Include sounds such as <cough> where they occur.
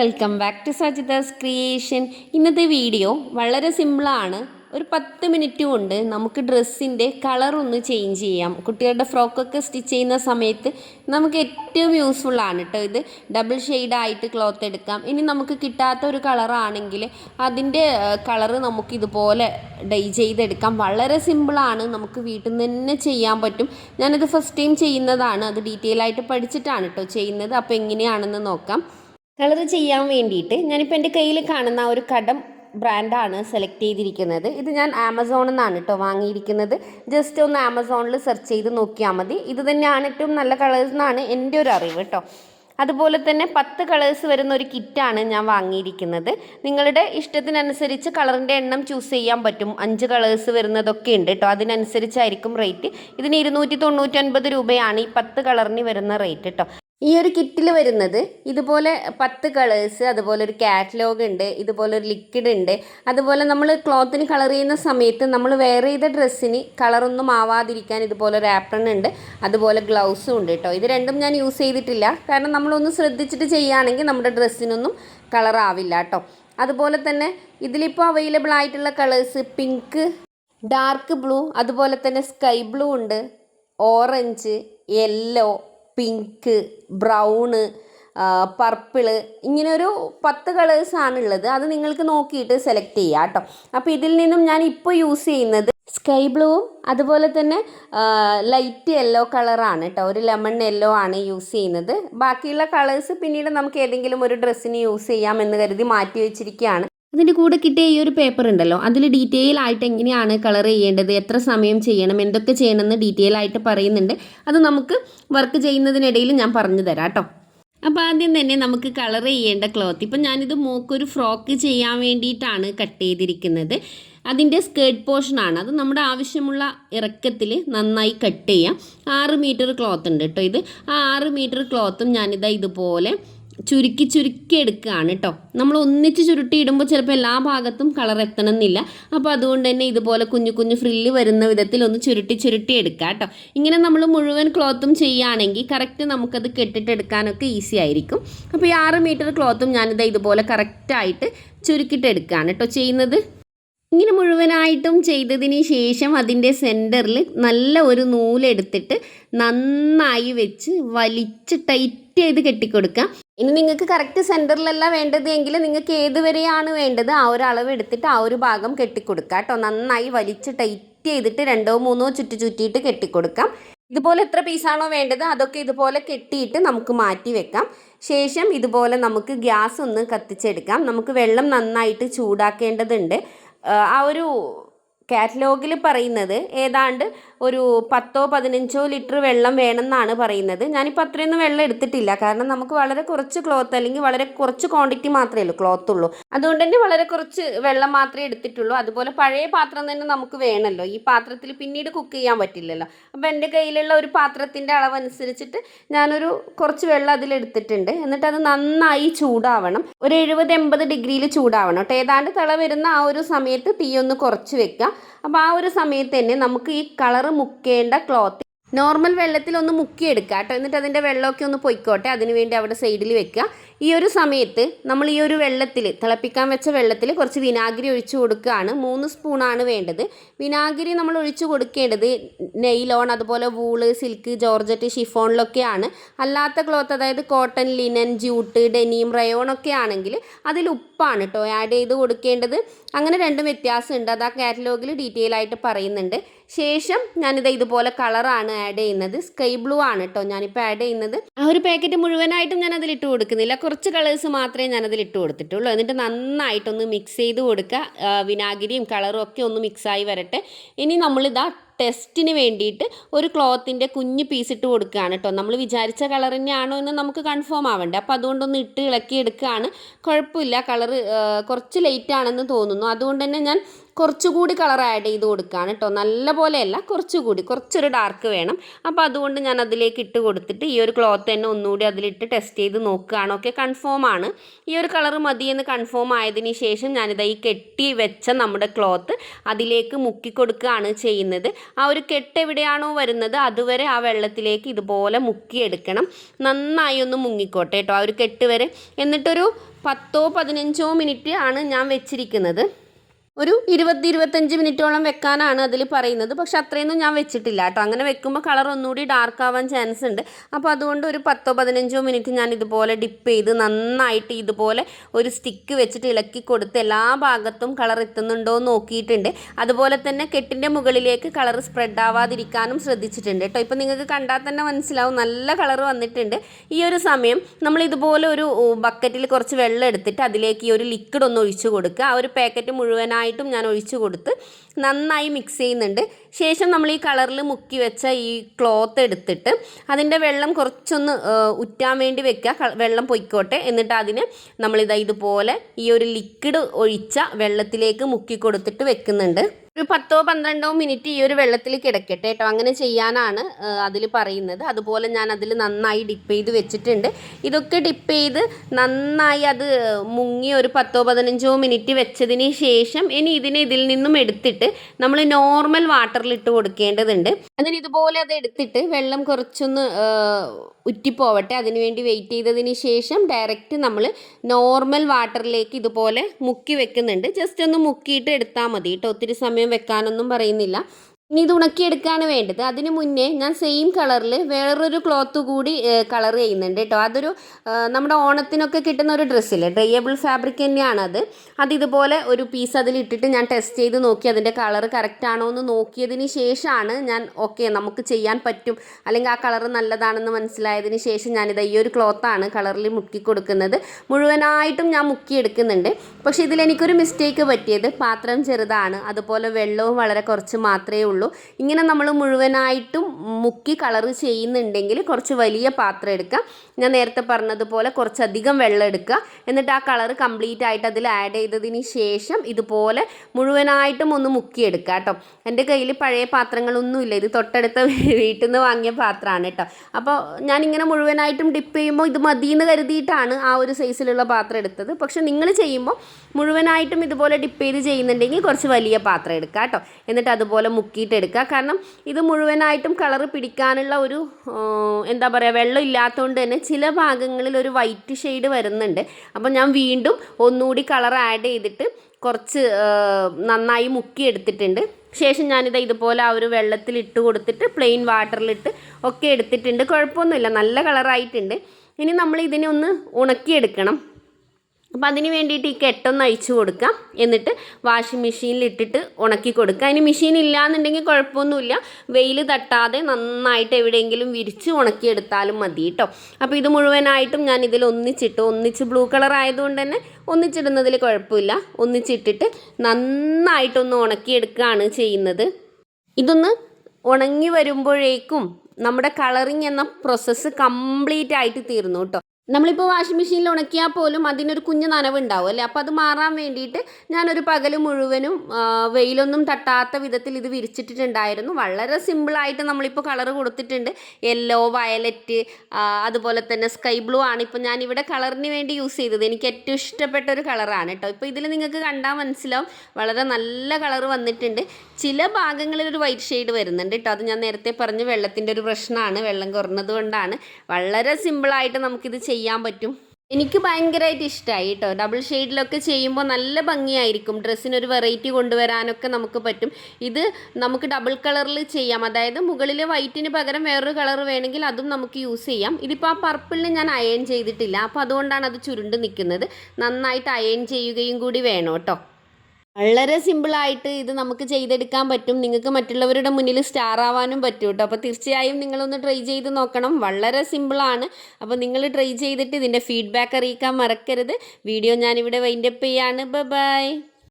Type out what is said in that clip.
Welcome back to Sajitha's creation. ഇന്നത്തെ video വളരെ സിമ്പിളാണ് ഒരു പത്ത് മിനിറ്റ് കൊണ്ട് നമുക്ക് ഡ്രസ്സിന്റെ കളർ ഒന്ന് ചേഞ്ച് ചെയ്യാം. കുട്ടികളുടെ ഫ്രോക്കൊക്കെ സ്റ്റിച്ച് ചെയ്യുന്ന സമയത്ത് നമുക്ക് ഏറ്റവും യൂസ്ഫുൾ ആണ് കേട്ടോ ഇത്. ഡബിൾ ഷെയ്ഡായിട്ട് ക്ലോത്ത് എടുക്കാം. ഇനി നമുക്ക് കിട്ടാത്ത ഒരു കളറാണെങ്കിൽ അതിന്റെ കളറ് നമുക്ക് ഇതുപോലെ ഡൈ ചെയ്തെടുക്കാം. വളരെ സിമ്പിളാണ് നമുക്ക് വീട്ടിൽ നിന്ന് തന്നെ ചെയ്യാൻ പറ്റും. ഞാനിത് ഫസ്റ്റ് ടൈം ചെയ്യുന്നതാണ്. അത് ഡീറ്റെയിൽ ആയിട്ട് പഠിച്ചിട്ടാണ് കേട്ടോ ചെയ്യുന്നത്. അപ്പോൾ എങ്ങനെയാണെന്ന് നോക്കാം. കളർ ചെയ്യാൻ വേണ്ടിയിട്ട് ഞാനിപ്പോൾ എന്റെ കയ്യിൽ കാണുന്ന ഒരു കടം ബ്രാൻഡാണ് സെലക്ട് ചെയ്തിരിക്കുന്നത്. ഇത് ഞാൻ ആമസോണിൽ നിന്നാണ് കേട്ടോ വാങ്ങിയിരിക്കുന്നത്. ജസ്റ്റ് ഒന്ന് ആമസോണിൽ സെർച്ച് ചെയ്ത് നോക്കിയാൽ മതി. ഇത് തന്നെയാണ് ഏറ്റവും നല്ല കളേഴ്സ് എന്നാണ് എന്റെ ഒരു അറിവ് കേട്ടോ അതുപോലെ തന്നെ പത്ത് കളേഴ്സ് വരുന്ന ഒരു കിറ്റാണ് ഞാൻ വാങ്ങിയിരിക്കുന്നത്. നിങ്ങളുടെ ഇഷ്ടത്തിനനുസരിച്ച് കളറിന്റെ എണ്ണം ചൂസ് ചെയ്യാൻ പറ്റും. അഞ്ച് കളേഴ്സ് വരുന്നതൊക്കെ ഉണ്ട് കേട്ടോ അതിനനുസരിച്ചായിരിക്കും റേറ്റ് ഇതിന് ഇരുന്നൂറ്റി തൊണ്ണൂറ്റൊൻപത് രൂപയാണ് ഈ പത്ത് കളറിന് വരുന്ന റേറ്റ് കേട്ടോ ഈ ഒരു കിറ്റിൽ വരുന്നത് ഇതുപോലെ പത്ത് കളേഴ്സ് അതുപോലെ ഒരു കാറ്റലോഗ് ഉണ്ട് ഇതുപോലെ ഒരു ലിക്വിഡ് ഉണ്ട്. അതുപോലെ നമ്മൾ ക്ലോത്തിന് കളർ ചെയ്യുന്ന സമയത്ത് നമ്മൾ വേറെ ചെയ്ത ഡ്രസ്സിന് കളറൊന്നും ആവാതിരിക്കാൻ ഇതുപോലെ ഒരു ആപ്രൺ ഉണ്ട് അതുപോലെ ഗ്ലൗസും ഉണ്ട് കേട്ടോ ഇത് രണ്ടും ഞാൻ യൂസ് ചെയ്തിട്ടില്ല. കാരണം നമ്മളൊന്ന് ശ്രദ്ധിച്ചിട്ട് ചെയ്യുകയാണെങ്കിൽ നമ്മുടെ ഡ്രസ്സിനൊന്നും കളർ ആവില്ല കേട്ടോ അതുപോലെ തന്നെ ഇതിലിപ്പോൾ അവൈലബിൾ ആയിട്ടുള്ള കളേഴ്സ് പിങ്ക് ഡാർക്ക് ബ്ലൂ അതുപോലെ തന്നെ സ്കൈ ബ്ലൂ ഉണ്ട് orange yellow pink brown purple ഇങ്ങനൊരു പത്ത് കളേഴ്സാണ് ഉള്ളത് അത് നിങ്ങൾക്ക് നോക്കിയിട്ട് സെലക്ട് ചെയ്യാം കേട്ടോ. അപ്പോൾ ഇതിൽ നിന്നും ഞാൻ ഇപ്പോൾ യൂസ് ചെയ്യുന്നത് സ്കൈ ബ്ലൂവും അതുപോലെ തന്നെ ലൈറ്റ് യെല്ലോ കളറാണ് കേട്ടോ. ഒരു ലെമൺ യെല്ലോ ആണ് യൂസ് ചെയ്യുന്നത്. ബാക്കിയുള്ള കളേഴ്സ് പിന്നീട് നമുക്ക് ഏതെങ്കിലും ഒരു ഡ്രസ്സിന് യൂസ് ചെയ്യാം എന്ന് കരുതി മാറ്റി വെച്ചിരിക്കുകയാണ്. അതിന്റെ കൂടെ കിട്ടിയ ഈ ഒരു പേപ്പർ ഉണ്ടല്ലോ അതിൽ ഡീറ്റെയിൽ ആയിട്ട് എങ്ങനെയാണ് കളർ ചെയ്യേണ്ടത് എത്ര സമയം ചെയ്യണം എന്തൊക്കെ ചെയ്യണമെന്ന് ഡീറ്റെയിൽ ആയിട്ട് പറയുന്നുണ്ട്. അത് നമുക്ക് വർക്ക് ചെയ്യുന്നതിനിടയിൽ ഞാൻ പറഞ്ഞു തരാം കേട്ടോ. അപ്പോൾ ആദ്യം തന്നെ നമുക്ക് കളർ ചെയ്യേണ്ട ക്ലോത്ത് ഇപ്പം ഞാനിത് മോക്കൊരു ഫ്രോക്ക് ചെയ്യാൻ വേണ്ടിയിട്ടാണ് കട്ട് ചെയ്തിരിക്കുന്നത്. അതിന്റെ സ്കേർട്ട് പോർഷനാണ് അത് നമ്മുടെ ആവശ്യമുള്ള ഇറക്കത്തിൽ നന്നായി കട്ട് ചെയ്യാം. ആറ് മീറ്റർ ക്ലോത്ത് ഉണ്ട് കേട്ടോ ഇത്. ആ ആറ് മീറ്റർ ക്ലോത്തും ഞാനിതാ ഇതുപോലെ ചുരുക്കി ചുരുക്കി എടുക്കുകയാണ് കേട്ടോ നമ്മൾ ഒന്നിച്ച് ചുരുട്ടി ഇടുമ്പോൾ ചിലപ്പോൾ എല്ലാ ഭാഗത്തും കളർ എത്തണമെന്നില്ല. അപ്പോൾ അതുകൊണ്ട് തന്നെ ഇതുപോലെ കുഞ്ഞു കുഞ്ഞു ഫ്രില്ല് വരുന്ന വിധത്തിൽ ഒന്ന് ചുരുട്ടി ചുരുട്ടി എടുക്കുക കേട്ടോ ഇങ്ങനെ നമ്മൾ മുഴുവൻ ക്ലോത്തും ചെയ്യുകയാണെങ്കിൽ കറക്റ്റ് നമുക്കത് കെട്ടിട്ടെടുക്കാനൊക്കെ ഈസി ആയിരിക്കും. അപ്പോൾ ഈ ആറ് മീറ്റർ ക്ലോത്തും ഞാനിത് ഇതുപോലെ കറക്റ്റായിട്ട് ചുരുക്കിട്ടെടുക്കുകയാണ് കേട്ടോ ചെയ്യുന്നത്? ഇങ്ങനെ മുഴുവനായിട്ടും ചെയ്തതിന് ശേഷം അതിന്റെ സെന്ററിൽ നല്ല ഒരു നൂലെടുത്തിട്ട് നന്നായി വെച്ച് വലിച്ച് ടൈറ്റ് ചെയ്ത് കെട്ടിക്കൊടുക്കാം ഇനി നിങ്ങൾക്ക് കറക്റ്റ് സെന്ററിലല്ല വേണ്ടത് എങ്കിൽ നിങ്ങൾക്ക് ഏത് വരെയാണ് വേണ്ടത് ആ ഒരു അളവ് എടുത്തിട്ട് ആ ഒരു ഭാഗം കെട്ടിക്കൊടുക്കുക കേട്ടോ. നന്നായി വലിച്ച് ടൈറ്റ് ചെയ്തിട്ട് രണ്ടോ മൂന്നോ ചുറ്റി ചുറ്റിയിട്ട് കെട്ടിക്കൊടുക്കാം. ഇതുപോലെ എത്ര പീസാണോ വേണ്ടത് അതൊക്കെ ഇതുപോലെ കെട്ടിയിട്ട് നമുക്ക് മാറ്റി വെക്കാം. ശേഷം ഇതുപോലെ നമുക്ക് ഗ്യാസ് ഒന്ന് കത്തിച്ചെടുക്കാം. നമുക്ക് വെള്ളം നന്നായിട്ട് ചൂടാക്കേണ്ടതുണ്ട്. ആ ഒരു കാറ്റലോഗിൽ പറയുന്നത് ഏതാണ്ട് ഒരു പത്തോ പതിനഞ്ചോ ലിറ്റർ വെള്ളം വേണമെന്നാണ് പറയുന്നത്. ഞാനിപ്പോൾ അത്രയൊന്നും വെള്ളം എടുത്തിട്ടില്ല. കാരണം നമുക്ക് വളരെ കുറച്ച് ക്ലോത്ത് അല്ലെങ്കിൽ വളരെ കുറച്ച് ക്വാണ്ടിറ്റി മാത്രമേ ഉള്ളൂ ക്ലോത്ത് ഉള്ളൂ. അതുകൊണ്ട് തന്നെ വളരെ കുറച്ച് വെള്ളം മാത്രമേ എടുത്തിട്ടുള്ളൂ. അതുപോലെ പഴയ പാത്രം തന്നെ നമുക്ക് വേണമല്ലോ. ഈ പാത്രത്തിൽ പിന്നീട് കുക്ക് ചെയ്യാൻ പറ്റില്ലല്ലോ. അപ്പോൾ എന്റെ കയ്യിലുള്ള ഒരു പാത്രത്തിന്റെ അളവനുസരിച്ചിട്ട് ഞാനൊരു കുറച്ച് വെള്ളം അതിലെടുത്തിട്ടുണ്ട് എന്നിട്ട് അത് നന്നായി ചൂടാവണം. ഒരു എഴുപത് എൺപത് ഡിഗ്രിയിൽ ചൂടാവണം. കേട്ടോ ഏതാണ്ട് തിള വരുന്ന ആ ഒരു സമയത്ത് തീയൊന്ന് കുറച്ച് വെക്കുക. അപ്പോൾ ആ ഒരു സമയത്ത് തന്നെ നമുക്ക് ഈ കളറ് മുക്കേണ്ട ക്ലോത്ത് നോർമൽ വെള്ളത്തിൽ ഒന്ന് മുക്കിയെടുക്കുക കേട്ടോ. എന്നിട്ട് അതിന്റെ വെള്ളമൊക്കെ ഒന്ന് പൊയ്ക്കോട്ടെ. അതിന് വേണ്ടി അവിടെ സൈഡിൽ വെക്കുക. ഈ ഒരു സമയത്ത് നമ്മൾ ഈ ഒരു വെള്ളത്തിൽ തിളപ്പിക്കാൻ വെച്ച വെള്ളത്തിൽ കുറച്ച് വിനാഗിരി ഒഴിച്ചു കൊടുക്കുകയാണ്. മൂന്ന് സ്പൂണാണ് വേണ്ടത്. വിനാഗിരി നമ്മൾ ഒഴിച്ചു കൊടുക്കേണ്ടത് നെയ്ലോൺ അതുപോലെ വൂൾ സിൽക്ക് ജോർജറ്റ് ഷിഫോണിലൊക്കെയാണ് അല്ലാത്ത ക്ലോത്ത് അതായത് കോട്ടൺ ലിനൻ ജ്യൂട്ട് ഡെനിയും റയോൺ ഒക്കെ ആണെങ്കിൽ അതിൽ ഉപ്പാണ് കേട്ടോ. ആഡ് ചെയ്ത് കൊടുക്കേണ്ടത്. അങ്ങനെ രണ്ടും വ്യത്യാസമുണ്ട്. അത് ആ കാറ്റലോഗിൽ ഡീറ്റെയിൽ ആയിട്ട് പറയുന്നുണ്ട്. ശേഷം ഞാനിത് ഇതുപോലെ കളറാണ് ആഡ് ചെയ്യുന്നത്. സ്കൈ ബ്ലൂ ആണ് കേട്ടോ ഞാനിപ്പോൾ ആഡ് ചെയ്യുന്നത്. ആ ഒരു പാക്കറ്റ് മുഴുവനായിട്ടും ഞാൻ അതിൽ ഇട്ട് കൊടുക്കുന്നില്ല. കുറച്ച് കളേഴ്സ് മാത്രമേ ഞാൻ ഇട്ട് കൊടുത്തിട്ടുള്ളൂ. എന്നിട്ട് നന്നായിട്ടൊന്ന് മിക്സ് ചെയ്ത് കൊടുക്കുക. വിനാഗിരിയും കളറും ഒക്കെ ഒന്ന് മിക്സായി വരട്ടെ. ഇനി നമ്മളിതാ ടെസ്റ്റിന് വേണ്ടിയിട്ട് ഒരു ക്ലോത്തിന്റെ കുഞ്ഞ് പീസ് ഇട്ട് കൊടുക്കുകയാണ് കേട്ടോ നമ്മൾ വിചാരിച്ച കളർ തന്നെയാണോ എന്ന് നമുക്ക് കൺഫേം ആവണ്ടേ. അപ്പോൾ അതുകൊണ്ടൊന്ന് ഇട്ട് ഇളക്കി എടുക്കുകയാണ്. കുഴപ്പമില്ല. കളറ് കുറച്ച് ലേറ്റ് ആണെന്ന് തോന്നുന്നു. അതുകൊണ്ട് തന്നെ ഞാൻ കുറച്ചുകൂടി കളർ ആഡ് ചെയ്ത് കൊടുക്കുകയാണ് കേട്ടോ നല്ല പോലെയല്ല കുറച്ചുകൂടി. കുറച്ചൊരു ഡാർക്ക് വേണം. അപ്പോൾ അതുകൊണ്ട് ഞാൻ അതിലേക്ക് ഇട്ട് കൊടുത്തിട്ട് ഈ ഒരു ക്ലോത്ത് തന്നെ ഒന്നുകൂടി അതിലിട്ട് ടെസ്റ്റ് ചെയ്ത് നോക്കുകയാണ്. ഓക്കെ കൺഫേം ആണ്. ഈ ഒരു കളർ മതിയെന്ന് കൺഫേം ആയതിന് ശേഷം ഞാനിത് ഈ കെട്ടി വെച്ച നമ്മുടെ ക്ലോത്ത് അതിലേക്ക് മുക്കി കൊടുക്കുകയാണ് ചെയ്യുന്നത്. ആ ഒരു കെട്ട് എവിടെയാണോ വരുന്നത് അതുവരെ ആ വെള്ളത്തിലേക്ക് ഇതുപോലെ മുക്കിയെടുക്കണം നന്നായി ഒന്ന് മുങ്ങിക്കോട്ടെ കേട്ടോ ആ ഒരു കെട്ട് വരെ. എന്നിട്ടൊരു പത്തോ പതിനഞ്ചോ മിനിറ്റ് ആണ് ഞാൻ വെച്ചിരിക്കുന്നത്. ഒരു ഇരുപത് ഇരുപത്തഞ്ച് മിനിറ്റോളം വെക്കാനാണ് അതിൽ പറയുന്നത്. പക്ഷെ അത്രയൊന്നും ഞാൻ വെച്ചിട്ടില്ല കേട്ടോ. അങ്ങനെ വെക്കുമ്പോൾ കളർ ഒന്നുകൂടി ഡാർക്ക് ആവാൻ ചാൻസ് ഉണ്ട്. അപ്പോൾ അതുകൊണ്ട് ഒരു പത്തോ പതിനഞ്ചോ മിനിറ്റ് ഞാൻ ഇതുപോലെ ഡിപ്പ് ചെയ്ത് നന്നായിട്ട് ഇതുപോലെ ഒരു സ്റ്റിക്ക് വെച്ചിട്ട് ഇളക്കി കൊടുത്ത് എല്ലാ ഭാഗത്തും കളർ എത്തുന്നുണ്ടോ എന്ന് നോക്കിയിട്ടുണ്ട്. അതുപോലെ തന്നെ കെട്ടിന്റെ മുകളിലേക്ക് കളർ സ്പ്രെഡ് ആവാതിരിക്കാനും ശ്രദ്ധിച്ചിട്ടുണ്ട് കേട്ടോ. ഇപ്പോൾ നിങ്ങൾക്ക് കണ്ടാൽ തന്നെ മനസ്സിലാവും. നല്ല കളർ വന്നിട്ടുണ്ട്. ഈ ഒരു സമയം നമ്മൾ ഇതുപോലെ ഒരു ബക്കറ്റിൽ കുറച്ച് വെള്ളം എടുത്തിട്ട് അതിലേക്ക് ഈ ഒരു ലിക്വിഡ് ഒന്ന് ഒഴിച്ചു കൊടുക്കുക. ആ ഒരു പാക്കറ്റ് മുഴുവനായിട്ടും ഞാൻ ഒഴിച്ചു കൊടുത്ത് നന്നായി മിക്സ് ചെയ്യുന്നുണ്ട്. ശേഷം നമ്മൾ ഈ കളറിൽ മുക്കി വെച്ച ഈ ക്ലോത്ത് എടുത്തിട്ട് അതിന്റെ വെള്ളം കുറച്ചൊന്ന് ഉറ്റാൻ വേണ്ടി വെക്കുക. വെള്ളം പൊയ്ക്കോട്ടെ. എന്നിട്ട് അതിന് നമ്മളിതാ ഇതുപോലെ ഈ ഒരു ലിക്വിഡ് ഒഴിച്ച വെള്ളത്തിലേക്ക് മുക്കി കൊടുത്തിട്ട് വെക്കുന്നുണ്ട്. ഒരു പത്തോ പന്ത്രണ്ടോ മിനിറ്റ് ഈ ഒരു വെള്ളത്തിൽ കിടക്കട്ടെ കേട്ടോ. അങ്ങനെ ചെയ്യാനാണ് അതിൽ പറയുന്നത്. അതുപോലെ ഞാൻ അതിൽ നന്നായി ഡിപ്പ് ചെയ്ത് വെച്ചിട്ടുണ്ട്. ഇതൊക്കെ ഡിപ്പ് ചെയ്ത് നന്നായി അത് മുങ്ങി ഒരു പത്തോ പതിനഞ്ചോ മിനിറ്റ് വെച്ചതിന് ശേഷം ഇനി ഇതിനെ ഇതിൽ നിന്നും എടുത്തിട്ട് നമ്മൾ നോർമൽ വാട്ടറിൽ ഇട്ട് കൊടുക്കേണ്ടതുണ്ട്. അങ്ങനെ ഇതുപോലെ അത് എടുത്തിട്ട് വെള്ളം കുറച്ചൊന്ന് ഉറ്റിപ്പോവട്ടെ അതിനുവേണ്ടി വെയിറ്റ് ചെയ്തതിന് ശേഷം ഡയറക്റ്റ് നമ്മൾ നോർമൽ വാട്ടറിലേക്ക് ഇതുപോലെ മുക്കി വെക്കുന്നുണ്ട്. ജസ്റ്റ് ഒന്ന് മുക്കിയിട്ട് എടുത്താൽ മതി. കേട്ടോ ഒത്തിരി സമയം വെക്കാനൊന്നും പറയുന്നില്ല. ഇനി ഇത് ഉണക്കിയെടുക്കുകയാണ് വേണ്ടത്. അതിന് മുന്നേ ഞാൻ സെയിം കളറിൽ വേറൊരു ക്ലോത്ത് കൂടി കളർ ചെയ്യുന്നുണ്ട് കേട്ടോ. അതൊരു നമ്മുടെ ഓണത്തിനൊക്കെ കിട്ടുന്ന ഒരു ഡ്രസ്സില്ലേ ഡ്രൈയബിൾ ഫാബ്രിക് തന്നെയാണ് അത്. ഇതുപോലെ ഒരു പീസ് അതിലിട്ടിട്ട് ഞാൻ ടെസ്റ്റ് ചെയ്ത് നോക്കി അതിന്റെ കളർ കറക്റ്റ് ആണോ എന്ന് നോക്കിയതിന് ശേഷമാണ് ഞാൻ ഓക്കെ നമുക്ക് ചെയ്യാൻ പറ്റും. അല്ലെങ്കിൽ ആ കളർ നല്ലതാണെന്ന് മനസ്സിലായതിന് ശേഷം ഞാനിത് ഈ ഒരു ക്ലോത്താണ് കളറിൽ മുക്കി കൊടുക്കുന്നത്. മുഴുവനായിട്ടും ഞാൻ മുക്കിയെടുക്കുന്നുണ്ട് പക്ഷേ ഇതിലെനിക്കൊരു മിസ്റ്റേക്ക് പറ്റിയത് പാത്രം ചെറുതാണ്. അതുപോലെ വെള്ളവും വളരെ കുറച്ച് മാത്രമേ ഉള്ളൂ. ഇങ്ങനെ നമ്മൾ മുഴുവനായിട്ടും മുക്കി കളർ ചെയ്യുന്നുണ്ടെങ്കിൽ കുറച്ച് വലിയ പാത്രം എടുക്കുക. ഞാൻ നേരത്തെ പറഞ്ഞതുപോലെ കുറച്ചധികം വെള്ളം എടുക്കുക. എന്നിട്ട് ആ കളർ കംപ്ലീറ്റ് ആയിട്ട് അതിൽ ആഡ് ചെയ്തതിന് ശേഷം ഇതുപോലെ മുഴുവനായിട്ടും ഒന്ന് മുക്കിയെടുക്കുക കേട്ടോ. എന്റെ കയ്യിൽ പഴയ പാത്രങ്ങളൊന്നുമില്ല ഇത് തൊട്ടടുത്ത <laughs> വീട്ടിൽ നിന്ന് വാങ്ങിയ പാത്രമാണ് കേട്ടോ. അപ്പോൾ ഞാനിങ്ങനെ മുഴുവനായിട്ടും ഡിപ്പ് ചെയ്യുമ്പോൾ ഇത് മതിയെന്ന് കരുതിയിട്ടാണ് ആ ഒരു സൈസിലുള്ള പാത്രം എടുത്തത്. പക്ഷെ നിങ്ങൾ ചെയ്യുമ്പോൾ മുഴുവനായിട്ടും ഇതുപോലെ ഡിപ്പ് ചെയ്ത് ചെയ്യുന്നുണ്ടെങ്കിൽ കുറച്ച് വലിയ പാത്രം എടുക്കുക കേട്ടോ. എന്നിട്ട് അതുപോലെ മുക്കിയിട്ട് എടുക്കുക. കാരണം ഇത് മുഴുവനായിട്ടും കളർ പിടിക്കാനുള്ള ഒരു എന്താ പറയുക വെള്ളം ഇല്ലാത്തതുകൊണ്ട് തന്നെ ചില ഭാഗങ്ങളിൽ ഒരു വൈറ്റ് ഷെയ്ഡ് വരുന്നുണ്ട്. അപ്പോൾ ഞാൻ വീണ്ടും ഒന്നുകൂടി കളർ ആഡ് ചെയ്തിട്ട് കുറച്ച് നന്നായി മുക്കി എടുത്തിട്ടുണ്ട്. ശേഷം ഞാനിത് ഇതുപോലെ ആ ഒരു വെള്ളത്തിൽ ഇട്ട് കൊടുത്തിട്ട് പ്ലെയിൻ വാട്ടറിലിട്ട് ഒക്കെ എടുത്തിട്ടുണ്ട്. കുഴപ്പമൊന്നുമില്ല. നല്ല കളറായിട്ടുണ്ട്. ഇനി നമ്മൾ ഇതിനെ ഒന്ന് ഉണക്കിയെടുക്കണം. അപ്പം അതിന് വേണ്ടിയിട്ട് ഈ കെട്ടൊന്ന് അഴിച്ചു കൊടുക്കാം. എന്നിട്ട് വാഷിംഗ് മെഷീനിൽ ഇട്ടിട്ട് ഉണക്കി കൊടുക്കുക. അതിന് മെഷീൻ ഇല്ലാന്നുണ്ടെങ്കിൽ കുഴപ്പമൊന്നുമില്ല. വെയിൽ തട്ടാതെ നന്നായിട്ട് എവിടെയെങ്കിലും വിരിച്ച് ഉണക്കിയെടുത്താലും മതി കേട്ടോ അപ്പോൾ ഇത് മുഴുവനായിട്ടും ഞാൻ ഇതിൽ ഒന്നിച്ചിട്ട് ഒന്നിച്ച് ബ്ലൂ കളർ ആയതുകൊണ്ട് തന്നെ ഒന്നിച്ചിടുന്നതിൽ കുഴപ്പമില്ല. ഒന്നിച്ചിട്ടിട്ട് നന്നായിട്ടൊന്ന് ഉണക്കിയെടുക്കുകയാണ് ചെയ്യുന്നത്. ഇതൊന്ന് ഉണങ്ങി വരുമ്പോഴേക്കും നമ്മുടെ കളറിങ് എന്ന പ്രോസസ്സ് കംപ്ലീറ്റ് ആയിട്ട് തീർന്നു കേട്ടോ നമ്മളിപ്പോൾ വാഷിംഗ് മെഷീനിൽ ഉണക്കിയാൽ പോലും അതിനൊരു കുഞ്ഞു നനവ് നനവുണ്ടാവും അല്ലേ? അപ്പോൾ അത് മാറാൻ വേണ്ടിയിട്ട് ഞാനൊരു പകൽ മുഴുവനും വെയിലൊന്നും തട്ടാത്ത വിധത്തിൽ ഇത് വിരിച്ചിട്ടിട്ടുണ്ടായിരുന്നു. വളരെ സിമ്പിളായിട്ട് നമ്മളിപ്പോൾ കളർ കൊടുത്തിട്ടുണ്ട്. യെല്ലോ വയലറ്റ് അതുപോലെ തന്നെ സ്കൈ ബ്ലൂ ആണ് ഇപ്പോൾ ഞാനിവിടെ കളറിന് വേണ്ടി യൂസ് ചെയ്തത്. എനിക്ക് ഏറ്റവും ഇഷ്ടപ്പെട്ട ഒരു കളറാണ് കേട്ടോ ഇപ്പോൾ ഇതിൽ നിങ്ങൾക്ക് കണ്ടാൽ മനസ്സിലാവും. വളരെ നല്ല കളർ വന്നിട്ടുണ്ട്. ചില ഭാഗങ്ങളിൽ ഒരു വൈറ്റ് ഷെയ്ഡ് വരുന്നുണ്ട് കേട്ടോ അത് ഞാൻ നേരത്തെ പറഞ്ഞു വെള്ളത്തിന്റെ ഒരു പ്രശ്നമാണ്. വെള്ളം കുറഞ്ഞത് കൊണ്ടാണ്. വളരെ സിമ്പിളായിട്ട് നമുക്കിത് ചെയ്യാൻ പറ്റും. എനിക്ക് ഭയങ്കരമായിട്ട് ഇഷ്ടമായി കേട്ടോ ഡബിൾ ഷെയ്ഡിലൊക്കെ ചെയ്യുമ്പോൾ നല്ല ഭംഗിയായിരിക്കും. ഡ്രസ്സിനൊരു വെറൈറ്റി കൊണ്ടുവരാനൊക്കെ നമുക്ക് പറ്റും. ഇത് നമുക്ക് ഡബിൾ കളറിൽ ചെയ്യാം. അതായത് മുകളിൽ വൈറ്റിന് പകരം വേറൊരു കളർ വേണമെങ്കിൽ അതും നമുക്ക് യൂസ് ചെയ്യാം. ഇതിപ്പോൾ ആ പർപ്പിളിന് ഞാൻ അയൺ ചെയ്തിട്ടില്ല. അപ്പോൾ അതുകൊണ്ടാണ് അത് ചുരുണ്ട് നിൽക്കുന്നത് നന്നായിട്ട് അയൺ ചെയ്യുകയും കൂടി വേണം കേട്ടോ വളരെ സിമ്പിളായിട്ട് ഇത് നമുക്ക് ചെയ്തെടുക്കാൻ പറ്റും. നിങ്ങൾക്ക് മറ്റുള്ളവരുടെ മുന്നിൽ സ്റ്റാർ ആവാനും പറ്റും കേട്ടോ അപ്പോൾ തീർച്ചയായും നിങ്ങളൊന്ന് ട്രൈ ചെയ്ത് നോക്കണം. വളരെ സിമ്പിളാണ് അപ്പോൾ നിങ്ങൾ ട്രൈ ചെയ്തിട്ട് ഇതിന്റെ ഫീഡ്ബാക്ക് അറിയിക്കാൻ മറക്കരുത്. വീഡിയോ ഞാനിവിടെ വൈൻഡപ്പ് ചെയ്യാണ്. ബൈ